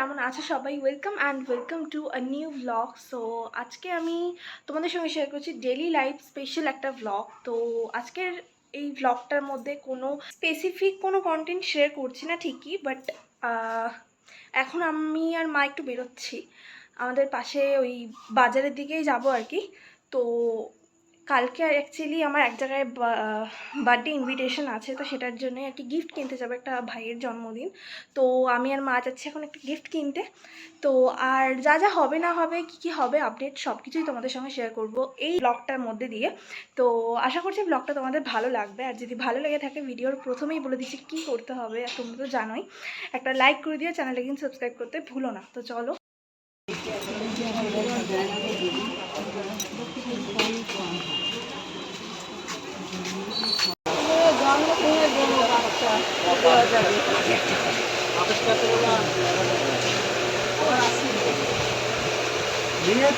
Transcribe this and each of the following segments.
কেমন আছো সবাই? Welcome and welcome to a new vlog so আজকে আমি তোমাদের সঙ্গে শেয়ার করছি ডেলি লাইফ স্পেশাল একটা ভ্লগ তো, আজকের এই ভ্লগটার মধ্যে কোনো স্পেসিফিক কোনো কন্টেন্ট শেয়ার করছি না ঠিকই বাট এখন আমি আর মা একটু বেরোচ্ছি। আমাদের পাশে ওই বাজারের দিকেই যাব আর কি। তো কালকে অ্যাকচুয়ালি আমার এক জায়গায় বার্থডে ইনভিটেশন আছে, তো সেটার জন্য আর কি গিফট কিনতে যাব একটা ভাইয়ের জন্মদিন। তো আমি আর মা যাচ্ছি এখন একটা গিফট কিনতে। তো আর যা যা হবে না হবে, কি কি হবে আপডেট সব কিছুই তোমাদের সঙ্গে শেয়ার করব এই ব্লগটার মধ্যে দিয়ে। তো আশা করছি ব্লগটা তোমাদের ভালো লাগবে। আর যদি ভালো লেগে থাকে ভিডিওর প্রথমেই বলে দিচ্ছি কী করতে হবে, আর তোমরা তো জানোই। একটা লাইক করে দিও চ্যানেলে কিন্তু সাবস্ক্রাইব করতে ভুলো না। তো চলো।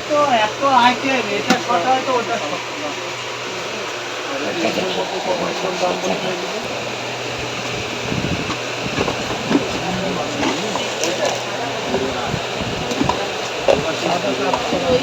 তো এত আইটেম এটা শর্ট হয় তো ওটা শর্ট ওই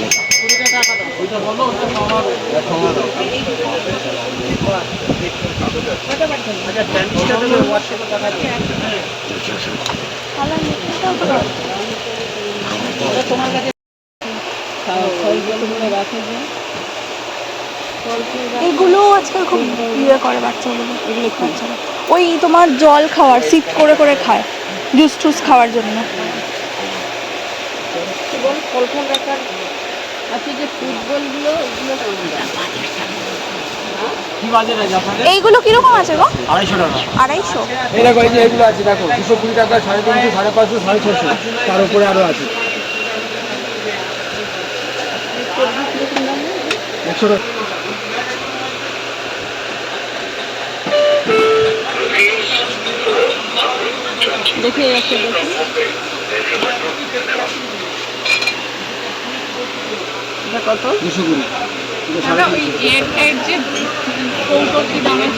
নেবে লোকটা না তো ফাইবার করে নেবে ছোট ছোট দুশো সত্তর এগুলো আজকাল খুব ইয়ে করে বাচ্চাগুলো, এগুলো বাচ্চারা। ওই তোমার জল খাওয়ার, সিপ করে করে খায়, জুস টুস খাওয়ার জন্য। কল্পনা রাখার আছে যে ফুটবলগুলো এগুলো কি বাজার আছে আপনাদের? এইগুলো কীরকম আছে গো? আড়াইশো টাকা। আড়াইশো? এই দেখো এই যে এগুলো আছে দেখো দুশো কুড়ি টাকা সাড়ে তিনশো সাড়ে পাঁচশো সাড়ে ছশো তার উপরে আরও আছে। একশো টাকা। দেখে দেখি। এটা কত দুশো কুড়ি এটা ওই এর এর যে কৌটো কি দামের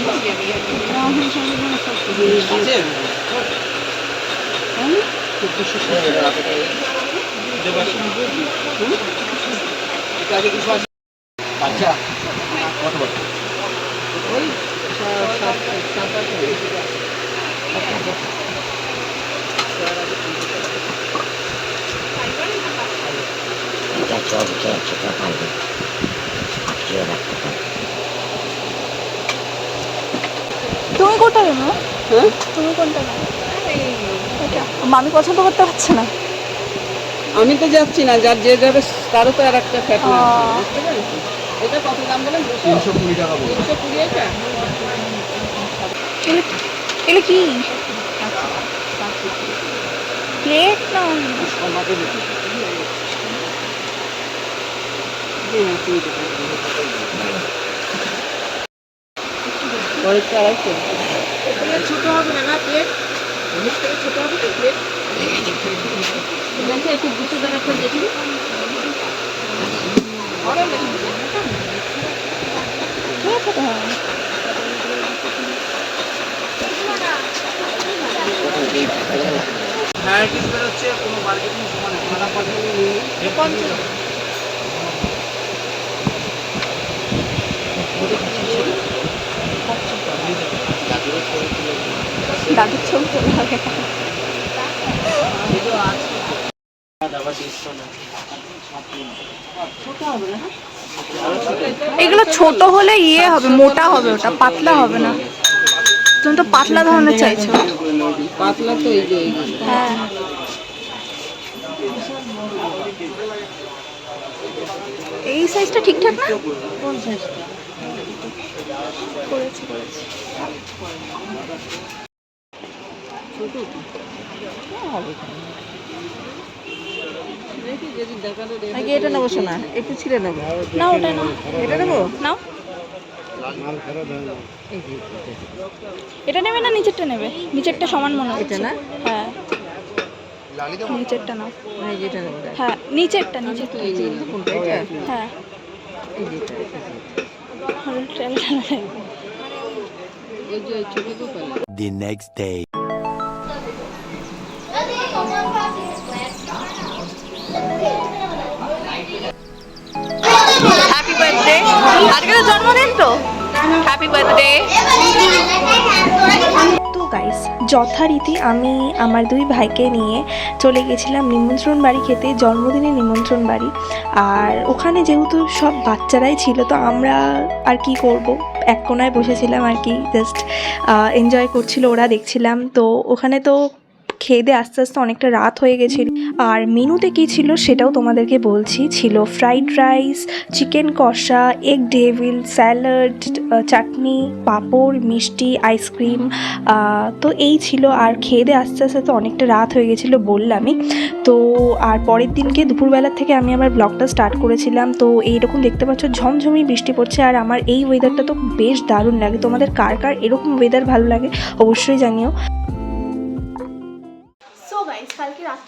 আচ্ছা কত বড়? ওই সাত সাত এটা চলছে সেটা পারবে আটকিয়ে রাখতে পারবে তুমি কোনটা নেব হ্যাঁ তুমি কোনটা নেব মামি পছন্দ করতে পারছে না। আমি তো যাচ্ছি না যার যে যাবে তারও তো আর একটা ফ্যাট বুঝতে পেরেছি এটা কত দাম বলেন? তিনশো কুড়ি টাকা তিনশো কুড়ি এটা? এগুলো কি? প্লেট না পরেরটা আড়াইশো ছোট হবে না না প্লেট ছোট হবে তো প্লেট একটু দুশো টাকা করে দেখি ভ্যারাইটিস বেরোচ্ছে কোনো মার্কেটিং সমান পঞ্চাশ দাদুর হবে এগুলো ছোট হলে ইয়ে হবে মোটা হবে ওটা পাতলা হবে না। তুমি তো পাতলা ধরনের চাইছো। পাতলা তো এই যে হ্যাঁ। এই সাইজটা ঠিকঠাক না? করেছি। করেছি আগে এটা নেব শোনা একটু ছিঁড়ে নেব। না ওটা না এটা নেব? নাও। এটা। নেবে না নিচেরটা নেবে? নিচেরটা সমান মনে হচ্ছে। না? হ্যাঁ। নিচেরটা নাও। হ্যাঁ নিচেরটা নিচেরটা। হ্যাঁ। The next day. Happy birthday আজকে তো জন্মদিন তো? হ্যাপি বার্থডে গাইস যথারীতি আমি আমার দুই ভাইকে নিয়ে চলে গেছিলাম নিমন্ত্রণ বাড়ি খেতে জন্মদিনের নিমন্ত্রণ বাড়ি। আর ওখানে যেহেতু সব বাচ্চারাই ছিল, তো আমরা আর কি করব? এক কোনায় বসেছিলাম আর কি জাস্ট এনজয় করছিল, ওরা দেখছিলাম। তো ওখানে তো খেয়ে দিয়ে আস্তে আস্তে অনেকটা রাত হয়ে গেছিল। আর মেনুতে কী ছিল সেটাও তোমাদেরকে বলছি। ছিল ফ্রাইড রাইস চিকেন কষা এগ ডেভিল স্যালাড চাটনি, পাঁপড়, মিষ্টি আইসক্রিম তো এই ছিল। আর খেয়ে দিয়ে আস্তে আস্তে তো অনেকটা রাত হয়ে গেছিল বললামই। তো আর পরের দিনকে দুপুরবেলার থেকে আমি আমার ব্লগটা স্টার্ট করেছিলাম। তো এইরকম দেখতে পাচ্ছ ঝমঝমেই বৃষ্টি পড়ছে আর আমার এই ওয়েদারটা তো বেশ দারুণ লাগে। তোমাদের কার কার এরকম ওয়েদার ভালো লাগে অবশ্যই জানিও।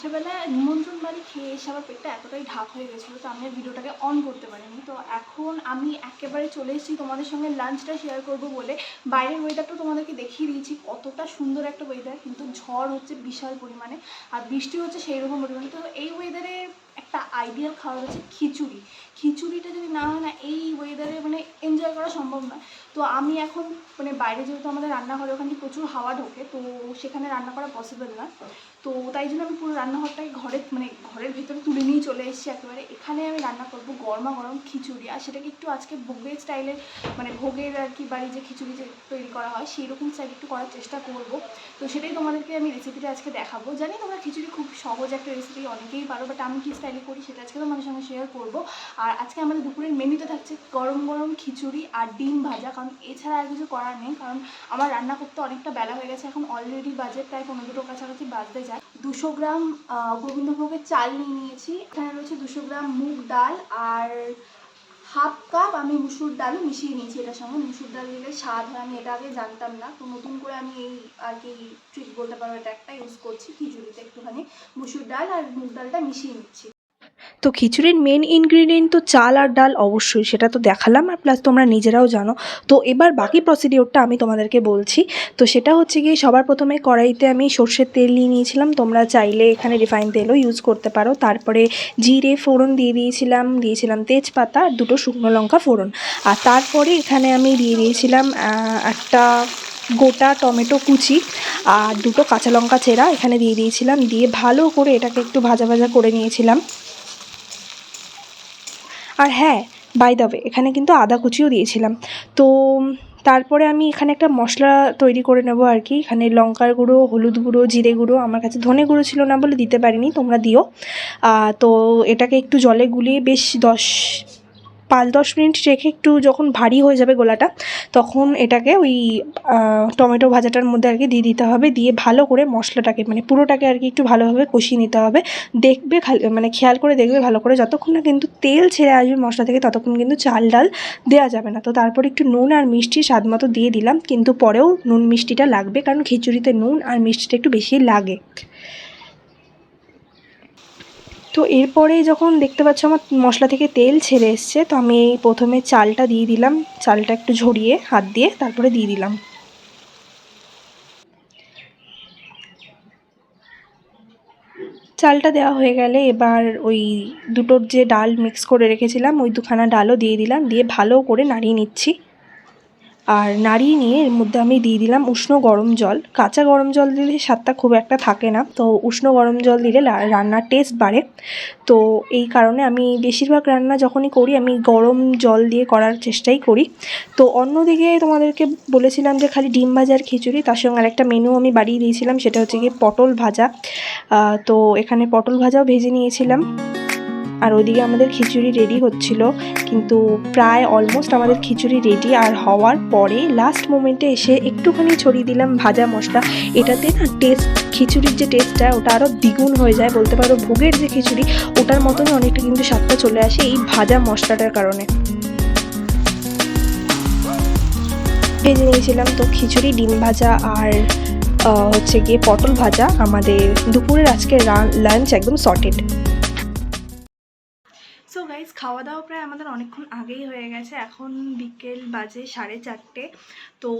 রাত্রেবেলা নিমন্ত্রণ বাড়ি খেয়ে এসে আমার পেটটা এতটাই ঢাক হয়ে গেছিল তো আমি ভিডিওটাকে অন করতে পারিনি। তো এখন আমি একেবারে চলে এসেছি তোমাদের সঙ্গে লাঞ্চটা শেয়ার করব বলে। বাইরের ওয়েদারটা তোমাদেরকে দেখিয়ে দিয়েছি, কতটা সুন্দর একটা ওয়েদার কিন্তু ঝড় হচ্ছে বিশাল পরিমাণে আর বৃষ্টি হচ্ছে সেই রকম পরিমাণে। তো এই ওয়েদারে একটা আইডিয়াল খাবার হচ্ছে খিচুড়ি। খিচুড়িটা যদি না হয় না, এই ওয়েদারে মানে এনজয় করা সম্ভব না তো আমি এখন মানে বাইরে যেহেতু আমাদের রান্নাঘরে ওখানে প্রচুর হাওয়া ঢোকে, তো সেখানে রান্না করা পসিবল না। তো তাই জন্য আমি পুরো রান্নাঘরটাকে ঘরে মানে ঘরের ভিতরে তুলে নিয়ে চলে এসেছি একেবারে। এখানে আমি রান্না করব গরমা গরম খিচুড়ি। আর সেটাকে একটু আজকে ভোগের স্টাইলে মানে ভোগের আর কি বাড়ি যে খিচুড়ি যে তৈরি করা হয় সেই রকম স্টাইল একটু করার চেষ্টা করব। তো সেটাই তোমাদেরকে আমি রেসিপিটা আজকে দেখাবো। জানি তোমরা খিচুড়ি খুব সহজ একটা রেসিপি অনেকেই পারো বাট আমি কী স্টাইলে করি সেটা আজকে তোমাদের সঙ্গে শেয়ার করব। আর আজকে আমাদের দুপুরের মেনুতে থাকছে গরম গরম খিচুড়ি আর ডিম ভাজা, কারণ এছাড়া আর কিছু করার নেই, কারণ আমার রান্না করতে অনেকটা বেলা হয়ে গেছে। এখন অলরেডি বাজে প্রায় পনেরো দুটো কাছাকাছি বাজতে যায়। দুশো গ্রাম গোবিন্দভোগের চাল নিয়ে নিয়েছি। এখানে রয়েছে দুশো গ্রাম মুগ ডাল আর হাফ কাপ আমি মুসুর ডালও মিশিয়ে নিয়েছি এটার সঙ্গে। মুসুর ডাল দিলে স্বাদ হয়, আমি এটা আগে জানতাম না। তো নতুন করে আমি এই আর কি ট্রিক বলতে পারব এটা একটা ইউজ করছি খিচুড়িতে একটুখানি। মুসুর ডাল আর মুগ ডালটা মিশিয়ে নিচ্ছি। তো খিচুড়ির মেন ইনগ্রিডিয়েন্ট তো চাল আর ডাল অবশ্যই, সেটা তো দেখালাম আর প্লাস তোমরা নিজেরাও জানো। তো এবার বাকি প্রসিডিওরটা আমি তোমাদেরকে বলছি। তো সেটা হচ্ছে গিয়ে সবার প্রথমে কড়াইতে আমি সর্ষের তেল নিয়ে নিয়েছিলাম। তোমরা চাইলে এখানে রিফাইন তেলও ইউজ করতে পারো। তারপরে জিরে ফোড়ন দিয়ে দিয়েছিলাম দিয়েছিলাম তেজপাতা আর দুটো শুকনো লঙ্কা ফোড়ন। আর তারপরে এখানে আমি দিয়ে দিয়েছিলাম একটা গোটা টমেটো কুচি আর দুটো কাঁচা লঙ্কা চেরা এখানে দিয়ে দিয়েছিলাম। দিয়ে ভালো করে এটাকে একটু ভাজা ভাজা করে নিয়েছিলাম। আর হ্যাঁ বাই দ্য এখানে কিন্তু আদা কুচিও দিয়েছিলাম। তো তারপরে আমি এখানে একটা মশলা তৈরি করে নেব আর কি। এখানে লঙ্কার গুঁড়ো, হলুদ গুঁড়ো, জিরে গুঁড়ো, আমার কাছে ধনে গুঁড়ো ছিল না বলে দিতে পারিনি, তোমরা দিও। তো এটাকে একটু জলে গুলিয়ে বেশ দশ পাঁচ দশ মিনিট রেখে একটু যখন ভারী হয়ে যাবে গোলাটা, তখন এটাকে ওই টমেটো ভাজাটার মধ্যে আর কি দিয়ে দিতে হবে। দিয়ে ভালো করে মশলাটাকে মানে পুরোটাকে আর কি একটু ভালোভাবে কষিয়ে নিতে হবে। দেখবে মানে খেয়াল করে দেখবে ভালো করে। যতক্ষণ না কিন্তু তেল ছেড়ে আসবে মশলা থেকে, ততক্ষণ কিন্তু চাল ডাল দেওয়া যাবে না। তো তারপর একটু নুন আর মিষ্টি স্বাদ মতো দিয়ে দিলাম। কিন্তু পরেও নুন মিষ্টিটা লাগবে, কারণ খিচুড়িতে নুন আর মিষ্টিটা একটু বেশি লাগে। তো এরপরে যখন দেখতে পাচ্ছ আমার মশলা থেকে তেল ছেড়ে এসছে, তো আমি প্রথমে চালটা দিয়ে দিলাম। চালটা একটু ঝরিয়ে হাত দিয়ে তারপরে দিয়ে দিলাম। চালটা দেওয়া হয়ে গেলে এবার ওই দুটোর যে ডাল মিক্স করে রেখেছিলাম, ওই দুখানা ডালও দিয়ে দিলাম। দিয়ে ভালো করে নাড়িয়ে নিচ্ছি। আর নাড়িয়ে নিয়ে এর মধ্যে আমি দিয়ে দিলাম উষ্ণ গরম জল। কাঁচা গরম জল দিলে স্বাদটা খুব একটা থাকে না। তো উষ্ণ গরম জল দিলে রান্নার টেস্ট বাড়ে। তো এই কারণে আমি বেশিরভাগ রান্না যখনই করি, আমি গরম জল দিয়ে করার চেষ্টাই করি। তো অন্যদিকে তোমাদেরকে বলেছিলাম যে খালি ডিম ভাজার খিচুড়ি, তার সঙ্গে আরেকটা মেনু আমি বাড়িয়ে দিয়েছিলাম, সেটা হচ্ছে গিয়ে পটল ভাজা। তো এখানে পটল ভাজাও ভেজে নিয়েছিলাম। আর ওদিকে আমাদের খিচুড়ি রেডি হচ্ছিল, কিন্তু প্রায় অলমোস্ট আমাদের খিচুড়ি রেডি আর হওয়ার পরে লাস্ট মোমেন্টে এসে একটুখানি ছড়িয়ে দিলাম ভাজা মশলা। এটাতে না টেস্ট খিচুড়ির যে টেস্টটা ওটা আরও দ্বিগুণ হয়ে যায়। বলতে পারো ভোগের যে খিচুড়ি, ওটার মতনই অনেকটা কিন্তু স্বাদটা চলে আসে এই ভাজা মশলাটার কারণে। ভেজে নিয়েছিলাম তো খিচুড়ি, ডিম ভাজা আর হচ্ছে গিয়ে পটল ভাজা। আমাদের দুপুরের আজকে লাঞ্চ একদম সর্টেড গাইজ খাওয়া দাওয়া প্রায় আমাদের অনেকক্ষণ আগেই হয়ে গেছে। এখন বিকেল বাজে সাড়ে চারটে। তো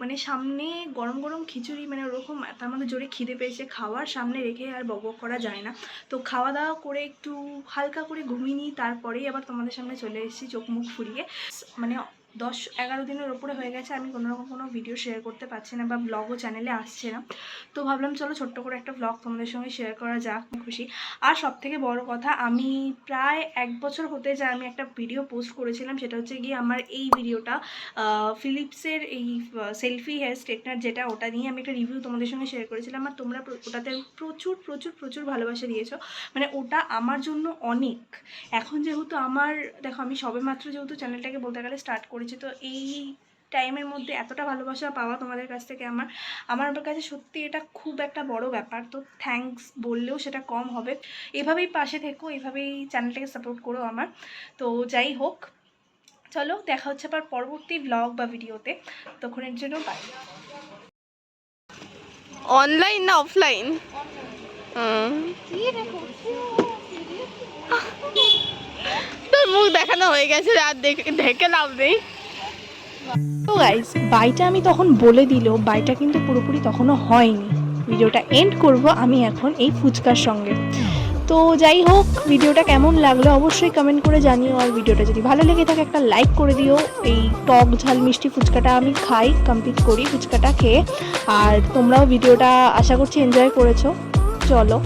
মানে সামনে গরম গরম খিচুড়ি মানে ওরকম তার মধ্যে জোরে খিদে পেয়েছে খাওয়ার, সামনে রেখে আর বক করা যায় না। তো খাওয়া দাওয়া করে একটু হালকা করে ঘুমিয়ে নিই, তারপরেই আবার তোমাদের সামনে চলে এসেছি চোখ মুখ ফুরিয়ে মানে দশ এগারো দিনের ওপরে হয়ে গেছে, আমি কোনো রকম কোনো ভিডিও শেয়ার করতে পারছি না বা ব্লগও চ্যানেলে আসছে না। তো ভাবলাম, চলো ছোট্ট করে একটা ব্লগ তোমাদের সঙ্গে শেয়ার করা যাক খুশি। আর সব থেকে বড় কথা, আমি প্রায় এক বছর হতে যায় আমি একটা ভিডিও পোস্ট করেছিলাম, সেটা হচ্ছে গিয়ে আমার এই ভিডিওটা ফিলিপসের এই সেলফি হেয়ার স্ট্রেটনার যেটা, ওটা নিয়ে আমি একটা রিভিউ তোমাদের সঙ্গে শেয়ার করেছিলাম। আর তোমরা ওটাতে প্রচুর প্রচুর প্রচুর ভালোবাসা দিয়েছ। মানে ওটা আমার জন্য অনেক। এখন যেহেতু আমার, দেখো আমি সবেমাত্র যেহেতু চ্যানেলটাকে বলতে গেলে স্টার্ট করেছি তো এই টাইমের মধ্যে এতটা ভালোবাসা পাওয়া তোমাদের কাছ থেকে আমার আমার কাছে সত্যি এটা খুব একটা বড় ব্যাপার। তো থ্যাঙ্কস বললেও সেটা কম হবে। এভাবেই পাশে থেকো এভাবেই চ্যানেলটাকে সাপোর্ট করো আমার। তো যাই হোক চলো দেখা হচ্ছে আবার পরবর্তী ব্লগ বা ভিডিওতে তখনের জন্য বাই অনলাইন না অফলাইন তোর মুখ দেখানো হয়ে গেছে, আর দেখে লাভ নেই। তো গাইজ বাইটা আমি তখন বলে দিলেও বাইটা কিন্তু পুরোপুরি তখনও হয়নি। ভিডিওটা এন্ড করব আমি এখন এই ফুচকার সঙ্গে। তো যাই হোক, ভিডিওটা কেমন লাগল অবশ্যই কমেন্ট করে জানিও, আর ভিডিওটা যদি ভালো লেগে থাকে একটা লাইক করে দিও। এই টক ঝাল মিষ্টি ফুচকাটা আমি খাই কমপ্লিট করি ফুচকাটা খেয়ে। আর তোমরাও ভিডিওটা আশা করছি এনজয় করেছ। চলো।